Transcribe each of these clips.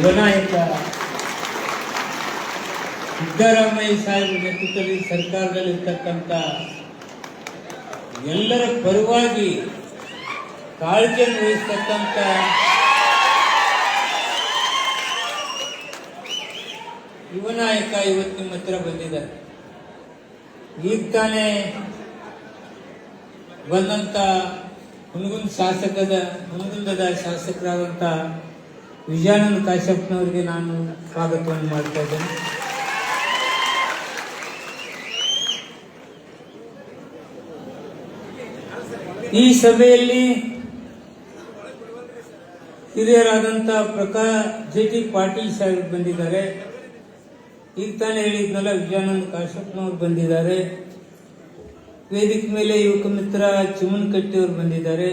ಯುವ ನಾಯಕ ಸಿದ್ದರಾಮಯ್ಯ ಸಾಹೇಬ್ ನೇತೃತ್ವದಲ್ಲಿ ಸರ್ಕಾರದಲ್ಲಿರ್ತಕ್ಕಂಥ ಎಲ್ಲರ ಪರವಾಗಿ ಕಾಳಜಿಯನ್ನು ವಹಿಸ್ತಕ್ಕಂಥ ಯುವನಾಯಕ ಇವತ್ತು ನಿಮ್ಮ ಹತ್ರ ಬಂದಿದ್ದಾರೆ. ಈಗ ತಾನೇ ಬಂದಂಥ ಹುನಗುಂದ ಶಾಸಕದ ಹುನಗುಂದದ ಶಾಸಕರಾದಂಥ ವಿಜಯಾನಂದ ಕಾಶ್ಯಪ್ನವರಿಗೆ ನಾನು ಸ್ವಾಗತವನ್ನು ಮಾಡ್ತಾ ಇದ್ದೇನೆ. ಈ ಸಭೆಯಲ್ಲಿ ಹಿರಿಯರಾದಂಥ ಪ್ರಕಾಶ್ ಜೆ ಟಿ ಪಾಟೀಲ್ ಸಾಹೇಬ್ ಬಂದಿದ್ದಾರೆ. ಈಗ ತಾನೇ ಹೇಳಿದ್ನಲ್ಲ, ವಿಜಯಾನಂದ ಕಾಶ್ಯಪ್ನವ್ರು ಬಂದಿದ್ದಾರೆ. ವೇದಿಕೆ ಮೇಲೆ ಯುವಕ ಮಿತ್ರ ಚಿಮನ್ ಕಟ್ಟಿಯವರು ಬಂದಿದ್ದಾರೆ.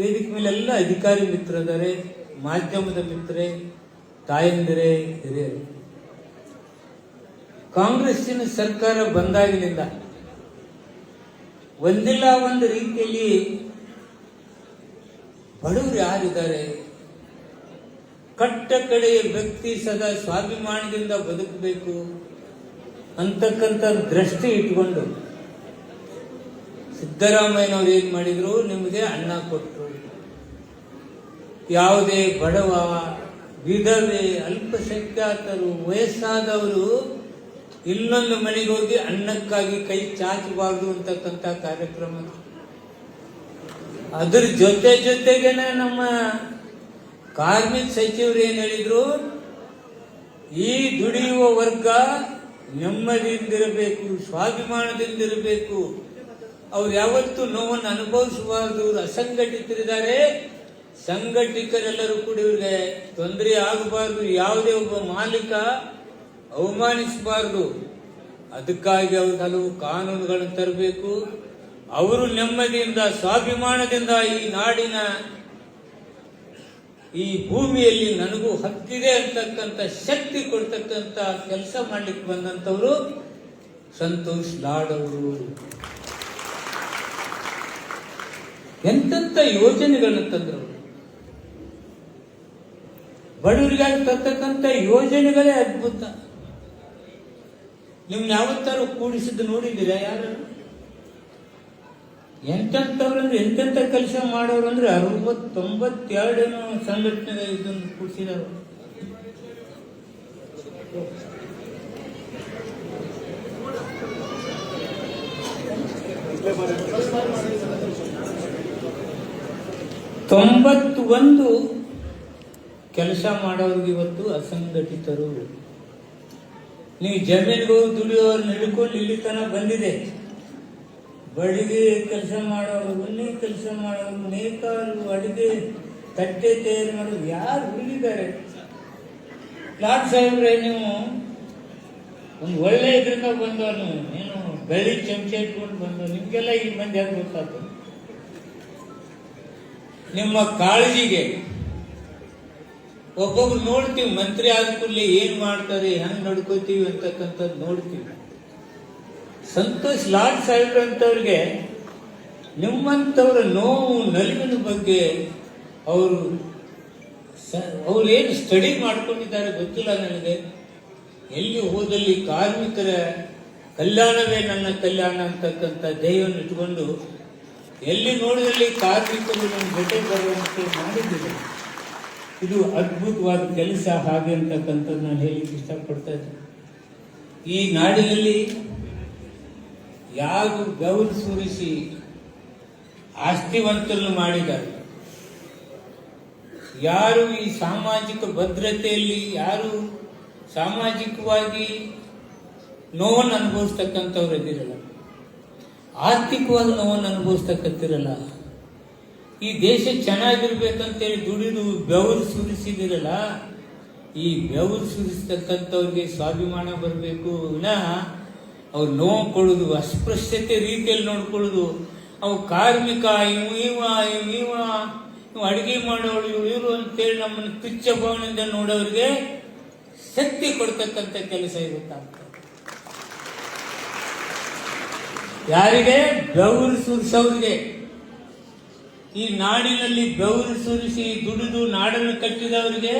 ವೇದಿಕೆ ಮೇಲೆ ಎಲ್ಲ ಅಧಿಕಾರಿ ಮಿತ್ರರಿದ್ದಾರೆ. ಮಾಧ್ಯಮದ ಮಿತ್ರೆ, ತಾಯಂದಿರೆ, ಹಿರಿಯರು. ಕಾಂಗ್ರೆಸ್ಸಿನ ಸರ್ಕಾರ ಬಂದಾಗಿನಿಂದ ಒಂದಿಲ್ಲ ಒಂದು ರೀತಿಯಲ್ಲಿ ಬಡವರು ಯಾರಿದ್ದಾರೆ? ಕಟ್ಟ ಕಡೆಯ ವ್ಯಕ್ತಿ ಸದಾ ಸ್ವಾಭಿಮಾನದಿಂದ ಬದುಕಬೇಕು ಅಂತಕ್ಕಂಥ ದೃಷ್ಟಿ ಇಟ್ಕೊಂಡು ಸಿದ್ದರಾಮಯ್ಯನವರು ಏನ್ ಮಾಡಿದ್ರು? ನಿಮಗೆ ಅನ್ನ ಕೊಟ್ಟರು ಯಾವುದೇ ಬಡವ, ವಿಧವೆ, ಅಲ್ಪಸಂಖ್ಯಾತರು, ವಯಸ್ಸಾದವರು ಇನ್ನೊಂದು ಮನೆಗೆ ಹೋಗಿ ಅನ್ನಕ್ಕಾಗಿ ಕೈ ಚಾಚಬಾರ್ದು ಅಂತಕ್ಕಂಥ ಕಾರ್ಯಕ್ರಮ. ಅದ್ರ ಜೊತೆ ಜೊತೆಗೆ ನಮ್ಮ ಕಾರ್ಮಿಕ ಸಚಿವರು ಏನು ಹೇಳಿದ್ರು? ಈ ದುಡಿಯುವ ವರ್ಗ ನೆಮ್ಮದಿಯಿಂದಿರಬೇಕು, ಸ್ವಾಭಿಮಾನದಿಂದಿರಬೇಕು. ಅವ್ರು ಯಾವತ್ತೂ ನೋವನ್ನು ಅನುಭವಿಸಬಾರ್ದು ಅಸಂಘಟಿತರಿದ್ದಾರೆ. ಸಂಘಟಿತರೆಲ್ಲರೂ ಕೂಡ ಇವ್ರಿಗೆ ತೊಂದರೆ ಆಗಬಾರ್ದು, ಯಾವುದೇ ಒಬ್ಬ ಮಾಲೀಕ ಅವಮಾನಿಸಬಾರ್ದು. ಅದಕ್ಕಾಗಿ ಅವ್ರು ಹಲವು ಕಾನೂನುಗಳನ್ನು ತರಬೇಕು. ಅವರು ನೆಮ್ಮದಿಯಿಂದ, ಸ್ವಾಭಿಮಾನದಿಂದ ಈ ನಾಡಿನ ಈ ಭೂಮಿಯಲ್ಲಿ ನನಗೂ ಹಕ್ಕಿದೆ ಅಂತಕ್ಕಂಥ ಶಕ್ತಿ ಕೊಡ್ತಕ್ಕಂಥ ಕೆಲಸ ಮಾಡ್ಲಿಕ್ಕೆ ಬಂದಂಥವರು ಸಂತೋಷ್ ಲಾಡ್ ಅವರು. ಎಂತೆಂಥ ಯೋಜನೆಗಳನ್ನು ತಂದರು. ಬಡವರಿಗಾಗಿ ತರ್ತಕ್ಕಂಥ ಯೋಜನೆಗಳೇ ಅದ್ಭುತ. ನಿಮ್ನ ಯಾವತ್ತಾರು ಕೂಡಿಸಿದ್ದು ನೋಡಿದ್ದೀರಾ ಯಾರು? ಎಂತವ್ರಂದ್ರೆ ಎಂತೆಂಥ ಕೆಲಸ ಮಾಡೋರು ಅಂದ್ರೆ ಅರವತ್ ತೊಂಬತ್ತೆರಡೇನೋ ಸಂಘಟನೆ ಇದನ್ನು ಕೂಡಿಸಿದವರು ತೊಂಬತ್ತು ಒಂದು ಕೆಲಸ ಮಾಡೋರಿಗೆ ಇವತ್ತು ಅಸಂಘಟಿತರು. ನೀವು ಜಮೀನಿಗೆ ಹೋಗಿ ದುಡಿಯೋರು ಹಿಡ್ಕೊಂಡು ಇಲ್ಲಿ ತನಕ ಬಂದಿದೆ. ಬಡಿಗೆ ಕೆಲಸ ಮಾಡೋರು ಉನ್ನಿ ಕೆಲಸ ಮಾಡೋರು, ನೇಕಾರು, ಅಡಿಗೆ, ತಟ್ಟೆ ತಯಾರು ಮಾಡೋರು ಯಾರು ಉಳಿದಿದ್ದಾರೆ ಲಾಡ್ ಸಾಹೇಬ್ರೆ, ನೀವು ಒಂದು ಒಳ್ಳೆ ಇದರಿಂದ ಬಂದವನು, ಏನು ಬೆಳ್ಳಿ ಚಮಚ ಇಟ್ಕೊಂಡು ಬಂದವನು, ನಿಮ್ಗೆಲ್ಲ ಈ ಮಂದಿ ಗೊತ್ತಾಗ್ತದೆ? ನಿಮ್ಮ ಕಾಳಜಿಗೆ ಒಬ್ಬೊಬ್ರು ನೋಡ್ತೀವಿ, ಮಂತ್ರಿ ಆದ ಕೂಡಲೇ ಏನ್ ಮಾಡ್ತಾರೆ, ಹೆಂಗ್ ನಡ್ಕೋತೀವಿ ಅಂತಕ್ಕಂಥದ್ದು ನೋಡ್ತೀವಿ. ಸಂತೋಷ್ ಲಾಡ್ ಸಾಹೇಬ್ ಅಂತವ್ರಿಗೆ ನಿಮ್ಮಂಥವ್ರ ನೋವು, ನಲಿವಿನ ಬಗ್ಗೆ ಅವರು ಅವ್ರು ಏನು ಸ್ಟಡಿ ಮಾಡ್ಕೊಂಡಿದ್ದಾರೆ ಗೊತ್ತಿಲ್ಲ ನನಗೆ. ಎಲ್ಲಿ ಹೋದಲ್ಲಿ ಕಾರ್ಮಿಕರ ಕಲ್ಯಾಣವೇ ನನ್ನ ಕಲ್ಯಾಣ ಅಂತಕ್ಕಂಥ ಧ್ಯೇಯವನ್ನು ಇಟ್ಕೊಂಡು, ಎಲ್ಲಿ ನೋಡಿದಲ್ಲಿ ಕಾರ್ಮಿಕರು ನನ್ನ ಜೊತೆ ಬರುವಂತೆ ಮಾಡಿದ್ದಾರೆ. ಇದು ಅದ್ಭುತವಾದ ಕೆಲಸ ಹಾಗೆ ಅಂತಕ್ಕಂಥದ್ದು ನಾನು ಹೇಳಿಕ್ಕೆ ಇಷ್ಟಪಡ್ತಾ ಇದ್ದೀನಿ. ಈ ನಾಡಿನಲ್ಲಿ ಯಾರು ಸುರಿಸಿ ಆಸ್ತಿವಂತರನ್ನು ಮಾಡಿದ್ದಾರೆ, ಯಾರು ಈ ಸಾಮಾಜಿಕ ಭದ್ರತೆಯಲ್ಲಿ, ಯಾರು ಸಾಮಾಜಿಕವಾಗಿ ನೋವನ್ನು ಅನುಭವಿಸ್ತಕ್ಕಂಥವ್ರು ಇದ್ದಿರಲ್ಲ, ಆರ್ಥಿಕವಾಗಿ ನೋವನ್ನು ಅನುಭವಿಸ್ತಕ್ಕಂತಿರಲ್ಲ ಈ ದೇಶ ಚೆನ್ನಾಗಿರ್ಬೇಕಂತೇಳಿ ದುಡಿದು ಬೆವರು ಸುರಿಸಿದಿರಲ್ಲ, ಈ ಬೆವರು ಸುರಿಸ್ತಕ್ಕಂಥವ್ರಿಗೆ ಸ್ವಾಭಿಮಾನ ಬರಬೇಕು. ವಿನಃ ಅವ್ರು ನೋಡ್ಕೊಳ್ಳೋದು ಅಸ್ಪೃಶ್ಯತೆ ರೀತಿಯಲ್ಲಿ ನೋಡ್ಕೊಳ್ಳೋದು. ಅವು ಕಾರ್ಮಿಕ, ಇವು, ಇವ, ಇವ್ ಇವ, ಇವ್ ಅಡುಗೆ ಮಾಡೋಳು ಇವ್ ಇವರು ಅಂತೇಳಿ ನಮ್ಮನ್ನು ತುಚ್ಚ ಭಾವನೆಯಿಂದ ನೋಡೋರಿಗೆ ಶಕ್ತಿ ಕೊಡ್ತಕ್ಕಂಥ ಕೆಲಸ ಇರುತ್ತಾಗ್ತದೆ ಯಾರಿಗೆ? ಬೆವರು ಸುರಿಸೋರಿಗೆ. ಈ ನಾಡಿನಲ್ಲಿ ಬೆವರು ಸುರಿಸಿ ದುಡಿದು ನಾಡನ್ನು ಕಟ್ಟಿದವರಿಗೆ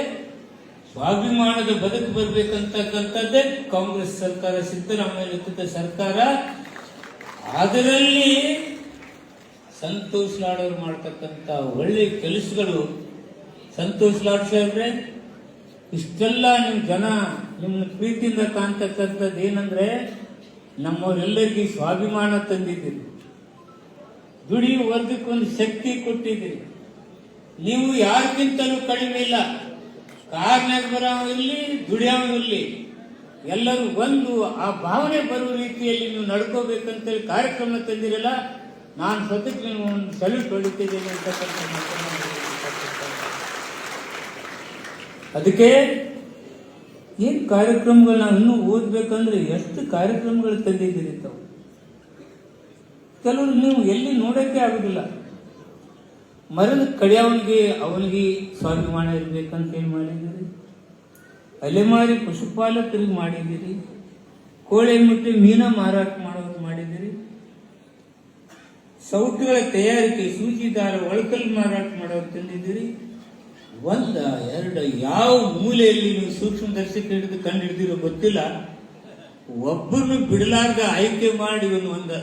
ಸ್ವಾಭಿಮಾನದ ಬದುಕು ಬರಬೇಕಂತಕ್ಕಂಥದ್ದೇ ಕಾಂಗ್ರೆಸ್ ಸರ್ಕಾರ, ಸಿದ್ದರಾಮಯ್ಯ ನೇತೃತ್ವದ ಸರ್ಕಾರ. ಅದರಲ್ಲಿ ಸಂತೋಷ್ ಲಾಡ್ ಅವರು ಮಾಡ್ತಕ್ಕಂಥ ಒಳ್ಳೆ ಕೆಲಸಗಳು. ಸಂತೋಷ್ ಲಾಡ್ ಸಾಹೇಬ್ರೆ ಇಷ್ಟೆಲ್ಲ ನಿಮ್ ಜನ ನಿಮ್ಮ ಪ್ರೀತಿಯಿಂದ ಕಾಣ್ತಕ್ಕಂಥದ್ದು ಏನಂದ್ರೆ ನಮ್ಮವರೆಲ್ಲರಿಗೆ ಸ್ವಾಭಿಮಾನ ತಂದಿದ್ದೀರಿ. ದುಡಿಯುವ ವರ್ಗಕ್ಕೊಂದು ಶಕ್ತಿ ಕೊಟ್ಟಿದ್ದೀರಿ. ನೀವು ಯಾರಿಗಿಂತಲೂ ಕಡಿಮೆ ಇಲ್ಲ. ಕಾರ್ನಾಗ ಬರೋವ ಇರಲಿ, ದುಡಿಯವ ಇರಲಿ, ಎಲ್ಲರೂ ಒಂದು ಆ ಭಾವನೆ ಬರುವ ರೀತಿಯಲ್ಲಿ ನೀವು ನಡ್ಕೋಬೇಕಂತೇಳಿ ಕಾರ್ಯಕ್ರಮ ತಂದಿರಲ್ಲ, ನಾನು ಸದ್ಯಕ್ಕೆ ಒಂದು ಸಲ್ಯೂಟ್ ಹೊಡಿತಿದ್ದೇನೆ ಅಂತಕ್ಕಂಥ ಅದಕ್ಕೆ ಏನು ಕಾರ್ಯಕ್ರಮಗಳು ನಾವು ಇನ್ನೂ ಓದ್ಬೇಕಂದ್ರೆ ಎಷ್ಟು ಕಾರ್ಯಕ್ರಮಗಳು ತಂದಿದ್ದೀರಿ ತಾವು? ಕೆಲವರು ನೀವು ಎಲ್ಲಿ ನೋಡಕ್ಕೆ ಆಗುದಿಲ್ಲ. ಮರದ ಕಡೆಯವನಿಗೆ ಅವನಿಗೆ ಸ್ವಾಭಿಮಾನ ಇರಬೇಕಂತ ಏನು ಮಾಡಿದಿರಿ ಅಲೆಮಾರಿ ಪಶುಪಾಲಕರಿಗೆ ಮಾಡಿದಿರಿ ಕೋಳಿ ಮುಟ್ಟಿ ಮೀನ ಮಾರಾಟ ಮಾಡೋದು ಮಾಡಿದಿರಿ ಸೌಟುಗಳ ತಯಾರಿಕೆ ಸೂಚಿದಾರ ಮಾರಾಟ ಮಾಡೋದು ತಂದಿದ್ದೀರಿ? ಒಂದ, ಎರಡು, ಯಾವ ಮೂಲೆಯಲ್ಲಿ ನೀವು ಸೂಕ್ಷ್ಮದರ್ಶಕ ಹಿಡಿದು ಕಂಡು ಹಿಡಿದಿರೋ ಗೊತ್ತಿಲ್ಲ. ಒಬ್ಬರನ್ನು ಬಿಡಲಾರ್ದ ಆಯ್ಕೆ ಮಾಡಿ ಒಂದು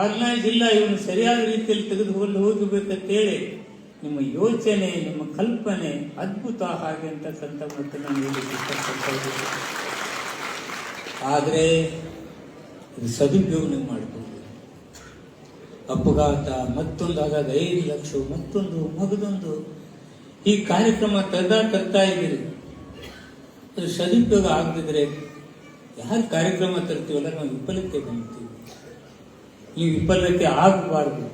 ಆರ್ಗನೈಸ್ ಇಲ್ಲ ಇವನು ಸರಿಯಾದ ರೀತಿಯಲ್ಲಿ ತೆಗೆದುಕೊಂಡು ಹೋಗಬೇಕಂತೇಳಿ ನಿಮ್ಮ ಯೋಚನೆ, ನಿಮ್ಮ ಕಲ್ಪನೆ ಅದ್ಭುತ ಹಾಗೆ ಅಂತಕ್ಕಂಥ ಮತ್ತೆ ನಾನು ಇಷ್ಟಪಡ್ತಾ ಆದರೆ ಸದುಪಯೋಗ ಮಾಡಿಕೊಂಡು ಅಪಘಾತ ಮತ್ತೊಂದು ಆಗಾಗ ಐದು ಲಕ್ಷ, ಮತ್ತೊಂದು, ಮಗದೊಂದು, ಈ ಕಾರ್ಯಕ್ರಮ ತರ್ದಾ ತರ್ತಾ ಇದ್ದೀರಿ. ಅದು ಸದುಪಯೋಗ ಆಗದಿದ್ರೆ ಯಾರು ಕಾರ್ಯಕ್ರಮ ತರ್ತೀವಲ್ಲ? ನಾವು ವಿಫಲಕ್ಕೆ ಬಂದ್ತೀವಿ ಈ ವಿಫಲತೆ ಆಗಬಾರದು.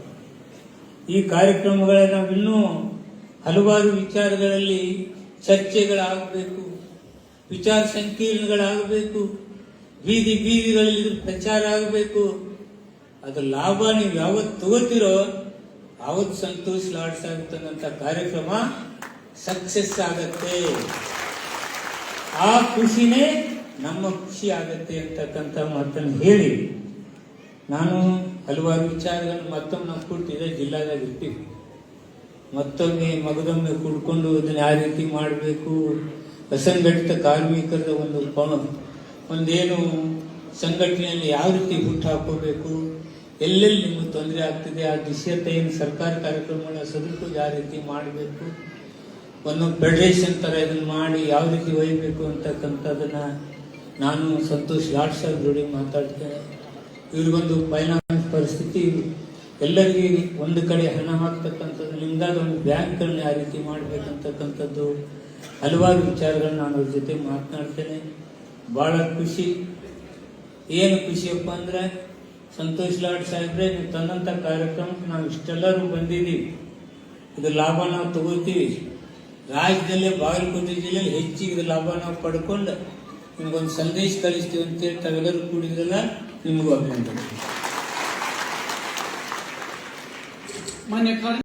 ಈ ಕಾರ್ಯಕ್ರಮಗಳ ನಾವಿನ್ನೂ ಹಲವಾರು ವಿಚಾರಗಳಲ್ಲಿ ಚರ್ಚೆಗಳಾಗಬೇಕು, ವಿಚಾರ ಸಂಕೀರ್ಣಗಳಾಗಬೇಕು, ಬೀದಿ ಬೀದಿಗಳಲ್ಲಿ ಪ್ರಚಾರ ಆಗಬೇಕು. ಅದು ಲಾಭ ನೀವು ಯಾವತ್ತು ತಗೋತಿರೋ ಅವತ್ತು ಸಂತೋಷ ಲಾಡ್ಸ್ ಆಗುತ್ತಂತ ಕಾರ್ಯಕ್ರಮ ಸಕ್ಸಸ್ ಆಗತ್ತೆ. ಆ ಖುಷಿನೇ ನಮ್ಮ ಖುಷಿ ಆಗತ್ತೆ ಅಂತಕ್ಕಂಥ ಮಾತನ್ನು ಹೇಳಿ ನಾನು ಹಲವಾರು ವಿಚಾರಗಳನ್ನು ಮತ್ತೊಮ್ಮೆ ನಾವು ಕೂಡ್ತಿದ್ದೆ ಜಿಲ್ಲಾದಾಗ ಇರ್ತೀವಿ ಮತ್ತೊಮ್ಮೆ ಮಗದೊಮ್ಮೆ ಕುಡ್ಕೊಂಡು ಅದನ್ನ ಯಾವ ರೀತಿ ಮಾಡಬೇಕು. ಅಸಂಘಟಿತ ಕಾರ್ಮಿಕರ ಒಂದು ಪಣ, ಒಂದೇನು ಸಂಘಟನೆಯಲ್ಲಿ ಯಾವ ರೀತಿ ಹುಟ್ಟು ಹಾಕೋಬೇಕು ಎಲ್ಲೆಲ್ಲಿ ನಿಮಗೆ ತೊಂದರೆ ಆಗ್ತಿದೆ, ಆ ಏನು ಸರ್ಕಾರ ಕಾರ್ಯಕ್ರಮಗಳ ಸದುಪಯೋಗ ಯಾವ ರೀತಿ ಮಾಡಬೇಕು, ಒಂದು ಫೆಡರೇಷನ್ ಥರ ಇದನ್ನು ಮಾಡಿ ಯಾವ ರೀತಿ ಒಯ್ಯಬೇಕು ಅಂತಕ್ಕಂಥದ್ದನ್ನು ನಾನು ಸಂತೋಷ್ ಲಾಡ್ ಸಾಹೇಬ್ ಜೋಡಿ ಮಾತಾಡ್ತೇನೆ. ಇವ್ರಿಗೊಂದು ಫೈನಾನ್ಸ್ ಪರಿಸ್ಥಿತಿ ಎಲ್ಲರಿಗೆ ಒಂದು ಕಡೆ ಹಣ ಹಾಕ್ತಕ್ಕಂಥದ್ದು ನಿಮ್ದಾದ ಒಂದು ಬ್ಯಾಂಕ್ಗಳನ್ನ ಯಾವ ರೀತಿ ಮಾಡಬೇಕಂತಕ್ಕಂಥದ್ದು ಹಲವಾರು ವಿಚಾರಗಳನ್ನ ನಾನು ಅವ್ರ ಜೊತೆ ಮಾತನಾಡ್ತೇನೆ. ಬಹಳ ಖುಷಿ. ಏನು ಖುಷಿಯಪ್ಪ ಅಂದ್ರೆ, ಸಂತೋಷ್ ಲಾಡ್ ಸಾಹೇಬ್ರೆ, ನೀವು ತಂದಂಥ ಕಾರ್ಯಕ್ರಮಕ್ಕೆ ನಾವು ಇಷ್ಟೆಲ್ಲರೂ ಬಂದಿದ್ದೀವಿ. ಇದು ಲಾಭ ನಾವು ತಗೋತೀವಿ. ರಾಜ್ಯದಲ್ಲೇ ಬಾಗಲಕೋಟೆ ಜಿಲ್ಲೆಯಲ್ಲಿ ಹೆಚ್ಚಿಗೆ ಲಾಭ ನಾವು ಪಡ್ಕೊಂಡು ನಿಮ್ಗೊಂದು ಸಂದೇಶ ಕಳಿಸ್ತೀವಿ ಅಂತೇಳಿ ತಾವೆಲ್ಲರೂ ಕೂಡಿದ್ರಲ್ಲ ನಿಮಗೂ ಅಭಿನಂದನೆ ಮಾನ್ಯ ಕಾರ್ಯ